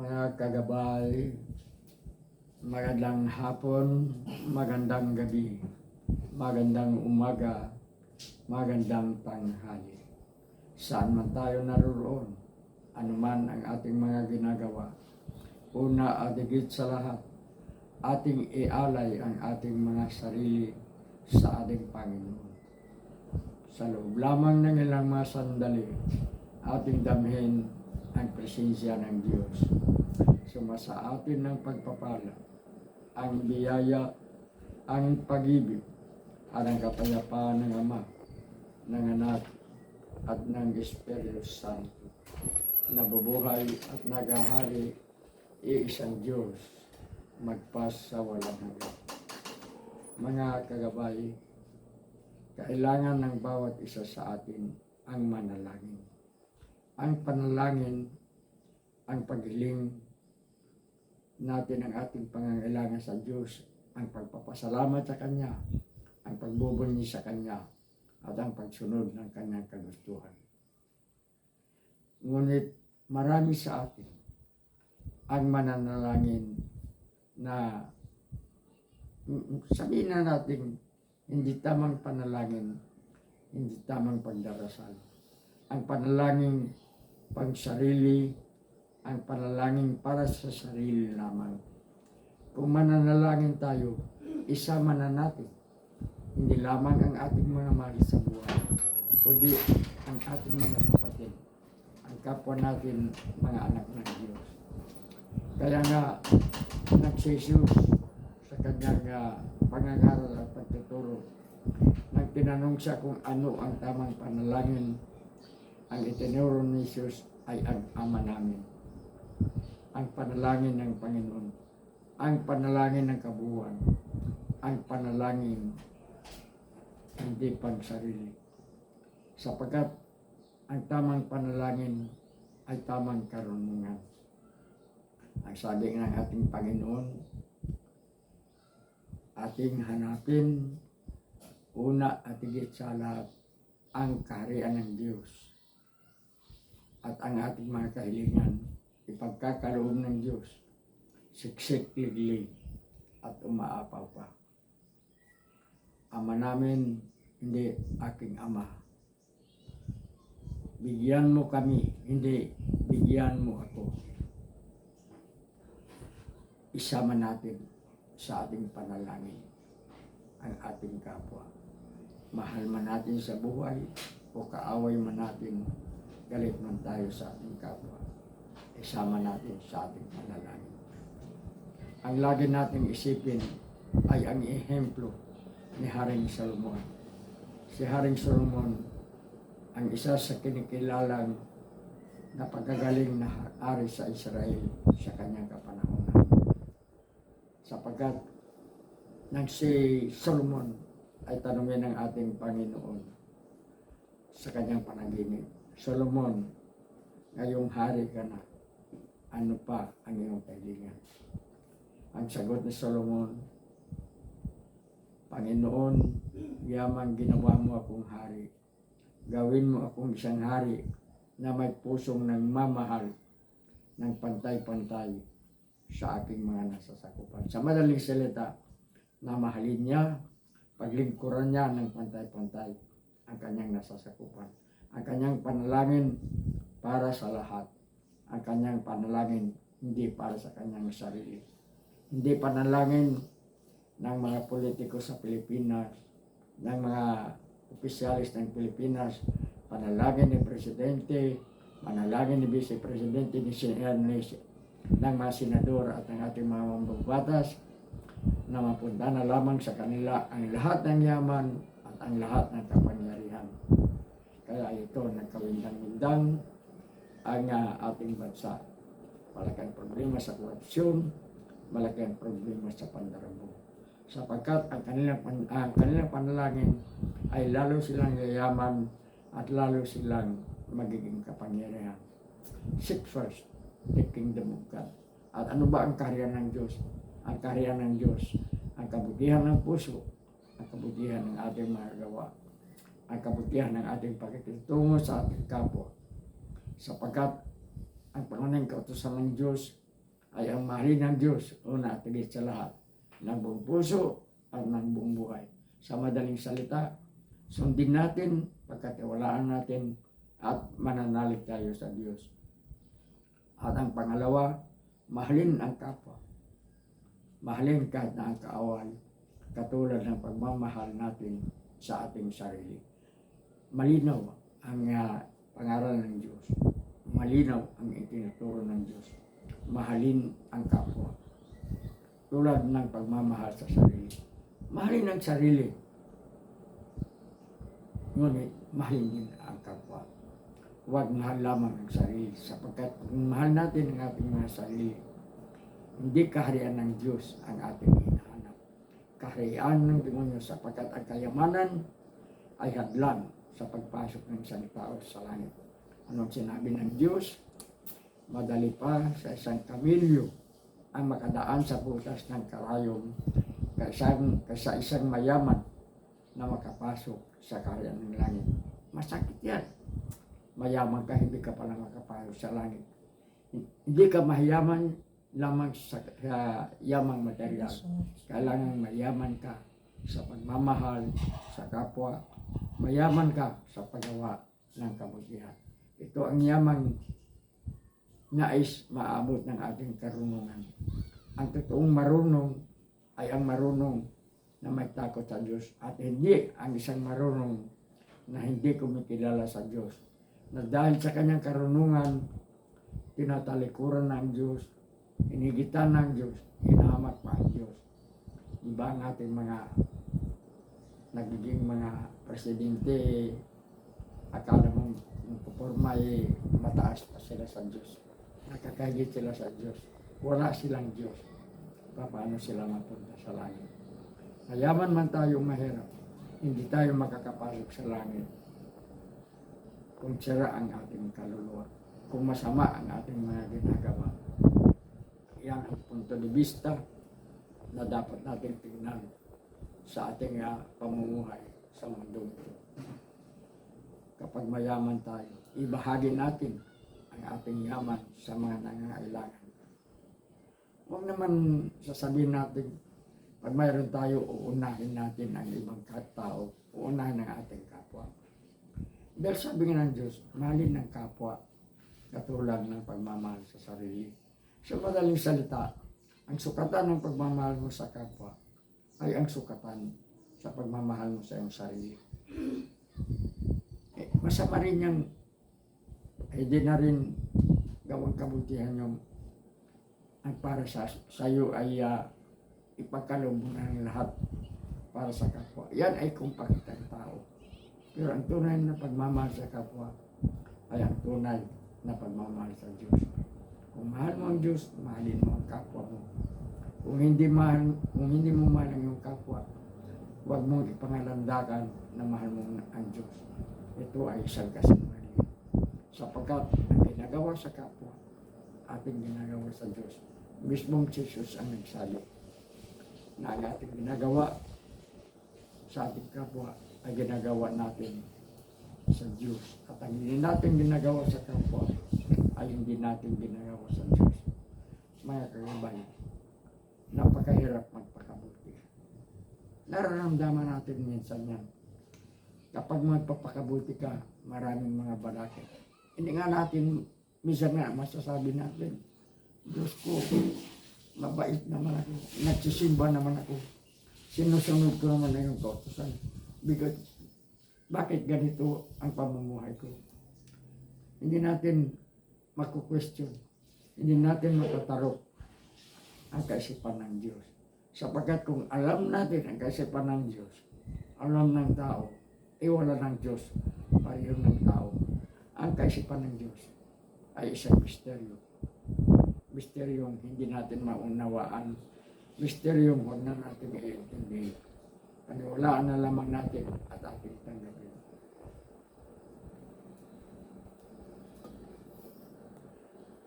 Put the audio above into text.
mga kagabay, magandang hapon, magandang gabi, magandang umaga, magandang tanghali. Saan man tayo naroon, anuman ang ating mga ginagawa, una at higit sa lahat, ating ialay ang ating mga sarili sa ating Panginoon. Sa loob lamang ng ilang mga sandali, ating damhin ang presensya ng Diyos. Sumasa atin ng pagpapala, ang biyaya, ang pag-ibig, at ang kapayapaan ng Ama, ng Anak, at ng Espiritu Santo. Nabubuhay at nagahari, iisang Diyos, magpas sa walang hanggan. Mga kagabay, kailangan ng bawat isa sa atin ang manalangin ang panalangin, ang paghiling natin ang ating pangangailangan sa Diyos, ang pagpapasalamat sa Kanya, ang pagbubunyi sa Kanya, at ang pagsunod ng Kanyang kagustuhan. Ngunit marami sa atin ang mananalangin na sabihin na natin hindi tamang panalangin, hindi tamang pagdarasal. Ang panalangin pang sarili, ang panalangin para sa sarili lamang. Kung mananalangin tayo, isama na natin. Hindi lamang ang ating mga mahal sa buhay, kundi ang ating mga kapatid, ang kapwa natin mga anak ng Diyos. Kaya nga, nagsisus sa kanyang uh, pangangaral at pagtuturo, nang tinanong siya kung ano ang tamang panalangin ang itinuro ni Jesus ay ang Ama namin. Ang panalangin ng Panginoon. Ang panalangin ng kabuuan. Ang panalangin hindi pang sarili. Sapagkat ang tamang panalangin ay tamang karunungan. Ang sabi ng ating Panginoon, ating hanapin una at higit sa lahat ang kaharian ng Diyos at ang ating mga kahilingan ipagkakaloob ng Diyos siksik liglig at umaapaw pa. Ama namin, hindi aking ama. Bigyan mo kami, hindi bigyan mo ako. Isama natin sa ating panalangin ang ating kapwa. Mahal man natin sa buhay o kaaway man natin galit man tayo sa ating kapwa, isama natin sa ating panalangin. Ang lagi nating isipin ay ang ehemplo ni Haring Solomon. Si Haring Solomon ang isa sa kinikilalang na pagkagaling na ari sa Israel sa kanyang kapanahonan. Sapagkat nang si Solomon ay tanungin ng ating Panginoon sa kanyang panaginip, Solomon, ngayong hari ka na, ano pa ang iyong kailangan? Ang sagot ni Solomon, Panginoon, yaman ginawa mo akong hari. Gawin mo akong isang hari na may pusong ng mamahal ng pantay-pantay sa aking mga nasasakupan. Sa madaling salita, na niya, paglingkuran niya ng pantay-pantay ang kanyang nasasakupan ang kanyang panalangin para sa lahat. Ang kanyang panalangin hindi para sa kanyang sarili. Hindi panalangin ng mga politiko sa Pilipinas, ng mga opisyalis ng Pilipinas, panalangin ni Presidente, panalangin ni Vice Presidente ni Senador, ng mga senador at ng ating mga mambabatas na mapunta na lamang sa kanila ang lahat ng yaman at ang lahat ng kapangyarihan. Kaya ito, nagkawindang-windang ang uh, ating bansa. Malaki ang problema sa korupsyon, malaki ang problema sa pandarabo. Sapagkat ang kanilang, pan, ang kanilang panalangin ay lalo silang yayaman at lalo silang magiging kapangyarihan. Seek first the kingdom of God. At ano ba ang kaharian ng Diyos? Ang kaharian ng Diyos, ang kabutihan ng puso, ang kabutihan ng ating mga gawa ang kabutihan ng ating pakikitungo sa ating kapwa. Sapagkat ang pangunang kautosan ng Diyos ay ang mahalin ng Diyos, una at higit sa lahat, ng buong puso at ng buong buhay. Sa madaling salita, sundin natin, pagkatiwalaan natin, at mananalig tayo sa Diyos. At ang pangalawa, mahalin ang kapwa. Mahalin kahit na ang kaaway, katulad ng pagmamahal natin sa ating sarili. Malinaw ang uh, pangaral ng Diyos. Malinaw ang itinuturo ng Diyos. Mahalin ang kapwa. Tulad ng pagmamahal sa sarili. Mahalin ang sarili. Ngunit mahalin din ang kapwa. Huwag mahal lamang ang sarili sapagkat kung mahal natin ang ating mga sarili, hindi kaharian ng Diyos ang ating hinahanap. Kaharian ng demonyo sapagkat ang kayamanan ay hadlang sa pagpasok ng isang tao sa langit. Anong sinabi ng Diyos? Madali pa sa isang kamilyo ang makadaan sa butas ng karayom kaysa, kaysa isang mayaman na makapasok sa kaharian ng langit. Masakit yan. Mayaman ka, hindi ka pala makapasok sa langit. Hindi ka mayaman lamang sa, sa yamang material. Kailangan mayaman ka sa pagmamahal sa kapwa. Mayaman ka sa paggawa ng kabutihan. Ito ang yamang nais maabot ng ating karunungan. Ang totoong marunong ay ang marunong na may takot sa Diyos at hindi ang isang marunong na hindi kumikilala sa Diyos. Na dahil sa kanyang karunungan, tinatalikuran ng Diyos, inigitan ng Diyos, hinahamak pa ang Diyos. Iba ang ating mga nagiging mga presidente, akala mong puporma ay mataas pa sila sa Diyos. Nakakagit sila sa Diyos. Wala silang Diyos. Paano sila mapunta sa langit? Mayaman man tayong mahirap, hindi tayo makakapasok sa langit kung sira ang ating kaluluwa, kung masama ang ating mga ginagawa. Yan ang punto de vista na dapat natin tingnan sa ating uh, pamumuhay sa mundo. Kapag mayaman tayo, ibahagi natin ang ating yaman sa mga nangangailangan. Huwag naman sasabihin natin, pag mayroon tayo, uunahin natin ang ibang tao, uunahin ang ating kapwa. Dahil sabi nga ng Diyos, mahalin ng kapwa, katulad ng pagmamahal sa sarili. Sa madaling salita, ang sukatan ng pagmamahal mo sa kapwa ay ang sukatan sa pagmamahal mo sa iyong sarili. Eh, masama rin yung eh di na rin gawang kabutihan yung ang para sa sa iyo ay uh, ipagkaloob mo ng lahat para sa kapwa. Yan ay kung pakitang tao. Pero ang tunay na pagmamahal sa kapwa ay ang tunay na pagmamahal sa Diyos. Kung mahal mo ang Diyos, mahalin mo ang kapwa mo. Kung hindi mahal, kung hindi mo mahal ang iyong kapwa, huwag mong ipangalandakan na mahal mo ang Diyos. Ito ay isang kasinungalingan sapagkat ang ginagawa sa kapwa, ating ginagawa sa Diyos. Mismong Jesus ang nagsabi na ang ating ginagawa sa ating kapwa ay ginagawa natin sa Diyos. At ang hindi natin ginagawa sa kapwa ay hindi natin ginagawa sa Diyos. Mga kagabay, napakahirap magpakabuti. Nararamdaman natin minsan yan. Kapag magpapakabuti ka, maraming mga balakid hindi nga natin, minsan nga masasabi natin, Diyos ko, mabait naman ako, nagsisimba naman ako, sinusunod ko naman na yung kautosan. Because, bakit ganito ang pamumuhay ko? Hindi natin maku-question, hindi natin matatarok ang kaisipan ng Diyos. Sapagkat kung alam natin ang kaisipan ng Diyos, alam ng tao, iwala ng Diyos, pareho ng tao ang kaisipan ng Diyos ay isang misteryo. Misteryong hindi natin maunawaan. Misteryong huwag na natin iintindihin. Paniwalaan na lamang natin at ating tanggapin.